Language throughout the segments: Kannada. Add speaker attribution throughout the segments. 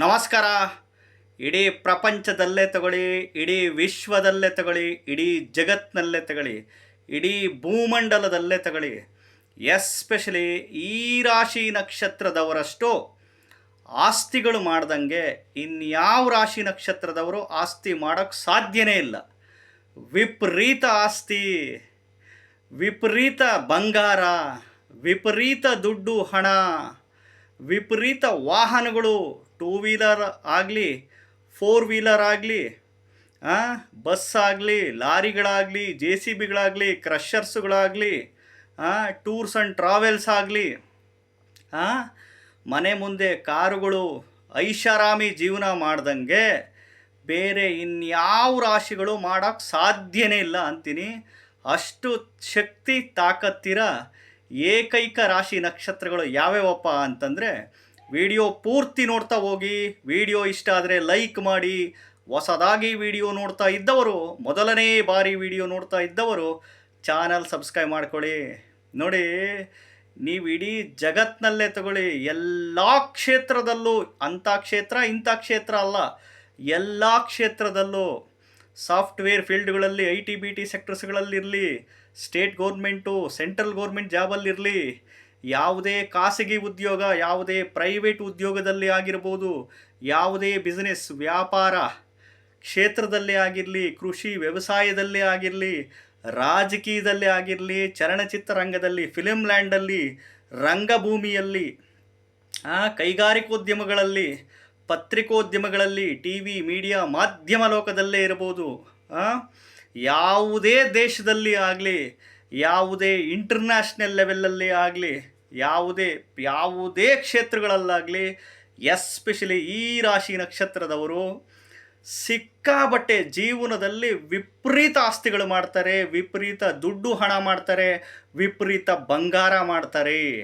Speaker 1: ನಮಸ್ಕಾರ. ಇಡೀ ಪ್ರಪಂಚದಲ್ಲೇ ತಗೊಳ್ಳಿ, ಇಡೀ ವಿಶ್ವದಲ್ಲೇ ತಗೊಳ್ಳಿ, ಇಡೀ ಜಗತ್ತಿನಲ್ಲೇ ತಗೊಳ್ಳಿ, ಇಡೀ ಭೂಮಂಡಲದಲ್ಲೇ ತಗೊಳ್ಳಿ, ಎಸ್ಪೆಷಲಿ ಈ ರಾಶಿ ನಕ್ಷತ್ರದವರಷ್ಟು ಆಸ್ತಿಗಳು ಮಾಡ್ದಂಗೆ ಇನ್ಯಾವ ರಾಶಿ ನಕ್ಷತ್ರದವರು ಆಸ್ತಿ ಮಾಡೋಕ್ಕೆ ಸಾಧ್ಯನೇ ಇಲ್ಲ. ವಿಪರೀತ ಆಸ್ತಿ, ವಿಪರೀತ ಬಂಗಾರ, ವಿಪರೀತ ದುಡ್ಡು, ಹಣ, ವಿಪರೀತ ವಾಹನಗಳು ಟೂ ವೀಲರ್ ಆಗಲಿ, ಫೋರ್ ವೀಲರ್ ಆಗಲಿ ಬಸ್ ಆಗಲಿ, ಲಾರಿಗಳಾಗಲಿ, ಜೆ ಸಿ ಬಿಗಳಾಗಲಿ, ಕ್ರಷರ್ಸ್ಗಳಾಗಲಿ ಟೂರ್ಸ್ ಆ್ಯಂಡ್ ಟ್ರಾವೆಲ್ಸ್ ಆಗಲಿ ಮನೆ ಮುಂದೆ ಕಾರುಗಳು ಐಷಾರಾಮಿ ಜೀವನ ಮಾಡ್ದಂಗೆ ಬೇರೆ ಇನ್ಯಾವ ರಾಶಿಗಳು ಮಾಡೋಕ್ಕೆ ಸಾಧ್ಯನೇ ಇಲ್ಲ ಅಂತೀನಿ. ಅಷ್ಟು ಶಕ್ತಿ, ತಾಕತ್ತಿರ ಏಕೈಕ ರಾಶಿ ನಕ್ಷತ್ರಗಳು ಯಾವ್ಯಾವಪ್ಪ ಅಂತಂದರೆ ವಿಡಿಯೋ ಪೂರ್ತಿ ನೋಡ್ತಾ ಹೋಗಿ, ವಿಡಿಯೋ ಇಷ್ಟ ಆದರೆ ಲೈಕ್ ಮಾಡಿ, ಹೊಸದಾಗಿ ವಿಡಿಯೋ ನೋಡ್ತಾ ಇದ್ದವರು, ಮೊದಲನೇ ಬಾರಿ ವಿಡಿಯೋ ನೋಡ್ತಾ ಇದ್ದವರು, ಚಾನಲ್ ಸಬ್ಸ್ಕ್ರೈಬ್ ಮಾಡ್ಕೊಳ್ಳಿ. ನೋಡಿ, ನೀವು ಇಡೀ ಜಗತ್ತಿನಲ್ಲೇ ತಗೊಳ್ಳಿ, ಎಲ್ಲ ಕ್ಷೇತ್ರದಲ್ಲೂ, ಅಂಥ ಕ್ಷೇತ್ರ, ಇಂಥ ಕ್ಷೇತ್ರ ಅಲ್ಲ, ಎಲ್ಲ ಕ್ಷೇತ್ರದಲ್ಲೂ, ಸಾಫ್ಟ್ವೇರ್ ಫೀಲ್ಡ್ಗಳಲ್ಲಿ, ಐ ಟಿ ಬಿ ಟಿ ಸೆಕ್ಟರ್ಸ್ಗಳಲ್ಲಿರಲಿ, ಸ್ಟೇಟ್ ಗೌರ್ಮೆಂಟು, ಸೆಂಟ್ರಲ್ ಗೌರ್ಮೆಂಟ್ ಜಾಬಲ್ಲಿರಲಿ ಯಾವುದೇ ಖಾಸಗಿ ಉದ್ಯೋಗ, ಯಾವುದೇ ಪ್ರೈವೇಟ್ ಉದ್ಯೋಗದಲ್ಲಿ ಆಗಿರ್ಬೋದು, ಯಾವುದೇ ಬಿಸ್ನೆಸ್ ವ್ಯಾಪಾರ ಕ್ಷೇತ್ರದಲ್ಲೇ ಆಗಿರಲಿ, ಕೃಷಿ ವ್ಯವಸಾಯದಲ್ಲೇ ಆಗಿರಲಿ, ರಾಜಕೀಯದಲ್ಲೇ ಆಗಿರಲಿ, ಚಲನಚಿತ್ರ ರಂಗದಲ್ಲಿ ಫಿಲಿಮ್ ಲ್ಯಾಂಡಲ್ಲಿ ರಂಗಭೂಮಿಯಲ್ಲಿ ಕೈಗಾರಿಕೋದ್ಯಮಗಳಲ್ಲಿ, ಪತ್ರಿಕೋದ್ಯಮಗಳಲ್ಲಿ ಟಿ ವಿ ಮೀಡಿಯಾ ಮಾಧ್ಯಮ ಲೋಕದಲ್ಲೇ ಇರ್ಬೋದು ಯಾವುದೇ ದೇಶದಲ್ಲಿ ಆಗಲಿ ಯಾವುದೇ ಇಂಟರ್ನ್ಯಾಷನಲ್ ಲೆವೆಲಲ್ಲಿ ಆಗಲಿ, ಯಾವುದೇ ಯಾವುದೇ ಕ್ಷೇತ್ರಗಳಲ್ಲಾಗಲಿ ಎಸ್ಪೆಷಲಿ ಈ ರಾಶಿ ನಕ್ಷತ್ರದವರು ಸಿಕ್ಕಾಬಟ್ಟೆ ಜೀವನದಲ್ಲಿ ವಿಪರೀತ ಆಸ್ತಿಗಳು ಮಾಡ್ತಾರೆ, ವಿಪರೀತ ದುಡ್ಡು ಹಣ ಮಾಡ್ತಾರೆ, ವಿಪರೀತ ಬಂಗಾರ ಮಾಡ್ತಾರೆ,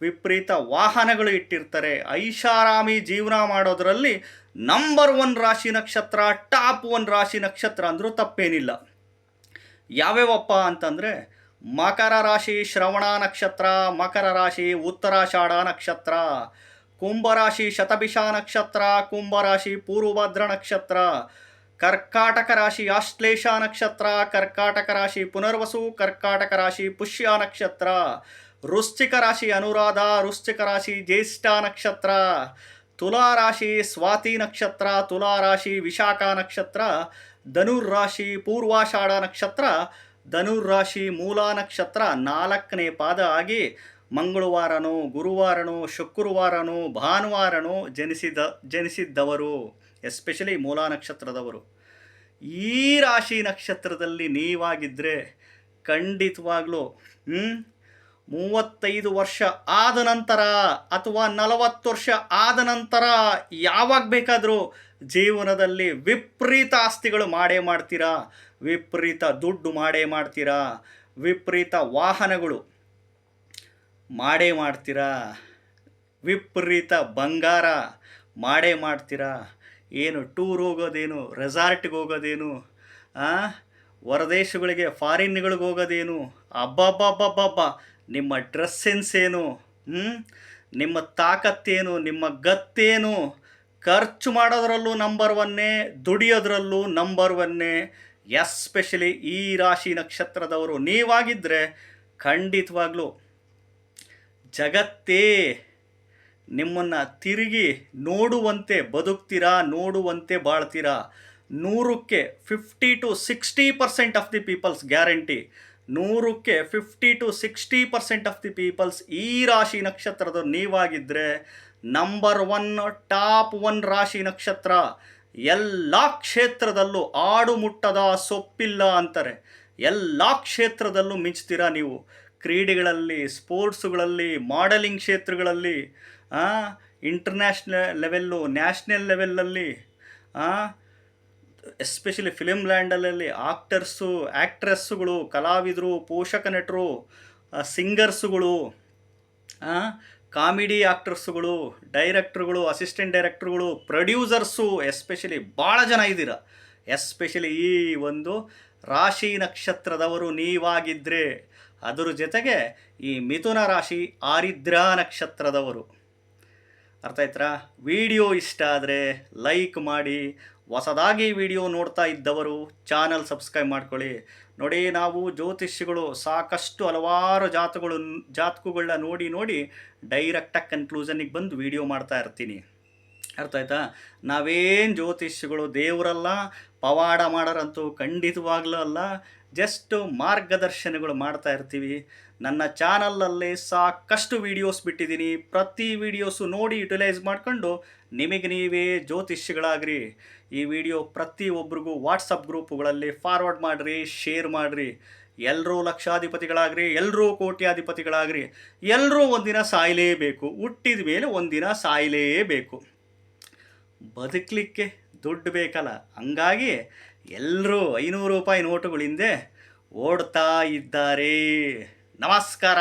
Speaker 1: ವಿಪರೀತ ವಾಹನಗಳು ಇಟ್ಟಿರ್ತಾರೆ. ಐಷಾರಾಮಿ ಜೀವನ ಮಾಡೋದರಲ್ಲಿ ನಂಬರ್ ಒನ್ ರಾಶಿ ನಕ್ಷತ್ರ ಟಾಪ್ ಒನ್ ರಾಶಿ ನಕ್ಷತ್ರ ಅಂದರೂ ತಪ್ಪೇನಿಲ್ಲ. ಯಾವ್ಯಾವಪ್ಪ ಅಂತಂದರೆ ಮಕರ ರಾಶಿ ಶ್ರವಣ ನಕ್ಷತ್ರ, ಮಕರ ರಾಶಿ ಉತ್ತರಾಷಾಢ ನಕ್ಷತ್ರ ಕುಂಭರಾಶಿ ಶತಭಿಷ ನಕ್ಷತ್ರ ಕುಂಭರಾಶಿ ಪೂರ್ವಭದ್ರ ನಕ್ಷತ್ರ, ಕರ್ಕಾಟಕ ರಾಶಿ ಆಶ್ಲೇಷ ನಕ್ಷತ್ರ, ಕರ್ಕಾಟಕ ರಾಶಿ ಪುನರ್ವಸು, ಕರ್ಕಾಟಕ ರಾಶಿ ಪುಷ್ಯ ನಕ್ಷತ್ರ, ವೃಶ್ಚಿಕ ರಾಶಿ ಅನುರಾಧ, ವೃಶ್ಚಿಕ ರಾಶಿ ಜ್ಯೇಷ್ಠ ನಕ್ಷತ್ರ, ತುಲಾ ರಾಶಿ ಸ್ವಾತಿ ನಕ್ಷತ್ರ, ತುಲಾ ರಾಶಿ ವಿಶಾಖ ನಕ್ಷತ್ರ, ಧನುರ್ ರಾಶಿ ಪೂರ್ವಾಷಾಢ ನಕ್ಷತ್ರ ಧನುರ್ ರಾಶಿ ಮೂಲ ನಕ್ಷತ್ರ ನಾಲ್ಕನೇ ಪಾದ ಆಗಿ ಮಂಗಳವಾರನೋ, ಗುರುವಾರನೋ, ಶುಕ್ರವಾರನೋ, ಭಾನುವಾರನೋ ಜನಿಸಿದ, ಜನಿಸಿದ್ದವರು ಎಸ್ಪೆಷಲಿ ಮೂಲ ನಕ್ಷತ್ರದವರು ಈ ರಾಶಿ ನಕ್ಷತ್ರದಲ್ಲಿ ನೀವಾಗಿದ್ದರೆ ಖಂಡಿತವಾಗ್ಲೂ? ಮೂವತ್ತೈದು ವರ್ಷ ಆದ ನಂತರ ಅಥವಾ ನಲವತ್ತು ವರ್ಷ ಆದ ನಂತರ ಯಾವಾಗ ಬೇಕಾದರೂ ಜೀವನದಲ್ಲಿ ವಿಪರೀತ ಆಸ್ತಿಗಳು ಮಾಡೇ ಮಾಡ್ತೀರಾ? ವಿಪರೀತ ದುಡ್ಡು ಮಾಡೇ ಮಾಡ್ತೀರಾ? ವಿಪರೀತ ವಾಹನಗಳು ಮಾಡೇ ಮಾಡ್ತೀರಾ? ವಿಪರೀತ ಬಂಗಾರ ಮಾಡೇ ಮಾಡ್ತೀರಾ? ಏನು ಟೂರ್ ಹೋಗೋದೇನು, ರೆಸಾರ್ಟ್ಗೆ ಹೋಗೋದೇನು ಹೊರದೇಶಗಳಿಗೆ, ಫಾರಿನ್ಗಳಿಗೆ ಹೋಗೋದೇನು? ಅಬ್ಬಬ್ಬಬ್ಬಬ್ಬಬ್ಬ. ನಿಮ್ಮ ಡ್ರೆಸ್ ಸೆನ್ಸ್ ಏನು? ನಿಮ್ಮ ತಾಕತ್ತೇನು? ನಿಮ್ಮ ಗತ್ತೇನು? ಖರ್ಚು ಮಾಡೋದ್ರಲ್ಲೂ ನಂಬರ್ ಒನ್ನೇ ದುಡಿಯೋದ್ರಲ್ಲೂ ನಂಬರ್ ಒನ್ನೇ ಎಸ್ಪೆಷಲಿ ಈ ರಾಶಿ ನಕ್ಷತ್ರದವರು. ನೀವಾಗಿದ್ದರೆ ಖಂಡಿತವಾಗ್ಲೂ ಜಗತ್ತೇ ನಿಮ್ಮನ್ನು ತಿರುಗಿ ನೋಡುವಂತೆ ಬದುಕ್ತೀರಾ? ನೋಡುವಂತೆ ಬಾಳ್ತೀರಾ? ನೂರಕ್ಕೆ fifty to sixty percent of the peoples guarantee ನೂರಕ್ಕೆ fifty to sixty percent of the peoples ಈ ರಾಶಿ ನಕ್ಷತ್ರದ ನೀವಾಗಿದ್ದರೆ ನಂಬರ್ ಒನ್ ಟಾಪ್ ಒನ್ ರಾಶಿ ನಕ್ಷತ್ರ. ಎಲ್ಲ ಕ್ಷೇತ್ರದಲ್ಲೂ ಆಡು ಮುಟ್ಟದ ಸೊಪ್ಪಿಲ್ಲ ಅಂತಾರೆ. ಎಲ್ಲ ಕ್ಷೇತ್ರದಲ್ಲೂ ಮಿಂಚ್ತೀರಾ ನೀವು? ಕ್ರೀಡೆಗಳಲ್ಲಿ, ಸ್ಪೋರ್ಟ್ಸುಗಳಲ್ಲಿ, ಮಾಡೆಲಿಂಗ್ ಕ್ಷೇತ್ರಗಳಲ್ಲಿ ಇಂಟರ್ನ್ಯಾಷನಲ್ ಲೆವೆಲ್ಲು ನ್ಯಾಷನಲ್ ಲೆವೆಲಲ್ಲಿ ಎಸ್ಪೆಷಲಿ ಫಿಲಿಮ್ ಲ್ಯಾಂಡಲ್ಲಿ ಆಕ್ಟರ್ಸು ಆ್ಯಕ್ಟ್ರೆಸ್ಸುಗಳು ಕಲಾವಿದರು, ಪೋಷಕ ನಟರು ಸಿಂಗರ್ಸುಗಳು ಕಾಮಿಡಿ ಆ್ಯಕ್ಟರ್ಸುಗಳು ಡೈರೆಕ್ಟ್ರುಗಳು ಅಸಿಸ್ಟೆಂಟ್ ಡೈರೆಕ್ಟ್ರುಗಳು ಪ್ರೊಡ್ಯೂಸರ್ಸು ಎಸ್ಪೆಷಲಿ ಭಾಳ ಜನ ಇದ್ದೀರ. ಎಸ್ಪೆಷಲಿ ಈ ಒಂದು ರಾಶಿ ನಕ್ಷತ್ರದವರು ನೀವಾಗಿದ್ದರೆ ಅದರ ಜೊತೆಗೆ ಈ ಮಿಥುನ ರಾಶಿ ಆರಿದ್ರ ನಕ್ಷತ್ರದವರು. ಅರ್ಥ ಆಯ್ತಾ ವಿಡಿಯೋ ಇಷ್ಟ ಆದರೆ ಲೈಕ್ ಮಾಡಿ ಹೊಸದಾಗಿ ವಿಡಿಯೋ ನೋಡ್ತಾ ಇದ್ದವರು ಚಾನಲ್ ಸಬ್ಸ್ಕ್ರೈಬ್ ಮಾಡ್ಕೊಳ್ಳಿ. ನೋಡಿ, ನಾವು ಜ್ಯೋತಿಷಿಗಳು ಸಾಕಷ್ಟು ಹಲವಾರು ಜಾತುಗಳು ಜಾತಕಗಳನ್ನ ನೋಡಿ ನೋಡಿ ಡೈರೆಕ್ಟಾಗಿ ಕನ್ಕ್ಲೂಷನಿಗೆ ಬಂದು ವಿಡಿಯೋ ಮಾಡ್ತಾ ಇರ್ತೀನಿ. ಅರ್ಥ ಆಯ್ತಾ? ನಾವೇನು ಜ್ಯೋತಿಷ್ಯಗಳು ದೇವರಲ್ಲ, ಪವಾಡ ಮಾಡೋರಂತೂ ಖಂಡಿತವಾಗ್ಲೂ ಅಲ್ಲ ಜಸ್ಟ್ ಮಾರ್ಗದರ್ಶನಗಳು ಮಾಡ್ತಾ ಇರ್ತೀವಿ. ನನ್ನ ಚಾನಲಲ್ಲಿ ಸಾಕಷ್ಟು ವೀಡಿಯೋಸ್ ಬಿಟ್ಟಿದ್ದೀನಿ. ಪ್ರತಿ ವೀಡಿಯೋಸು ನೋಡಿ ಯುಟಿಲೈಸ್ ಮಾಡ್ಕೊಂಡು ನಿಮಗೆ ನೀವೇ ಜ್ಯೋತಿಷ್ಯಗಳಾಗ್ರಿ. ಈ ವಿಡಿಯೋ ಪ್ರತಿಯೊಬ್ಬರಿಗೂ ವಾಟ್ಸಪ್ ಗ್ರೂಪ್ಗಳಲ್ಲಿ ಫಾರ್ವರ್ಡ್ ಮಾಡಿರಿ, ಶೇರ್ ಮಾಡಿರಿ. ಎಲ್ಲರೂ ಲಕ್ಷಾಧಿಪತಿಗಳಾಗ್ರಿ ಎಲ್ಲರೂ ಕೋಟ್ಯಾಧಿಪತಿಗಳಾಗ್ರಿ. ಎಲ್ಲರೂ ಒಂದಿನ ಸಾಯಲೇಬೇಕು. ಹುಟ್ಟಿದ ಮೇಲೆ ಒಂದಿನ ಸಾಯಲೇಬೇಕು. ಬದುಕಲಿಕ್ಕೆ ದುಡ್ಡು ಬೇಕಲ್ಲ. ಹಂಗಾಗಿ ಎಲ್ಲರೂ ಐನೂರು ರೂಪಾಯಿ ನೋಟುಗಳಿಂದೆ ಓಡ್ತಾ ಇದ್ದಾರೆ. ನಮಸ್ಕಾರ.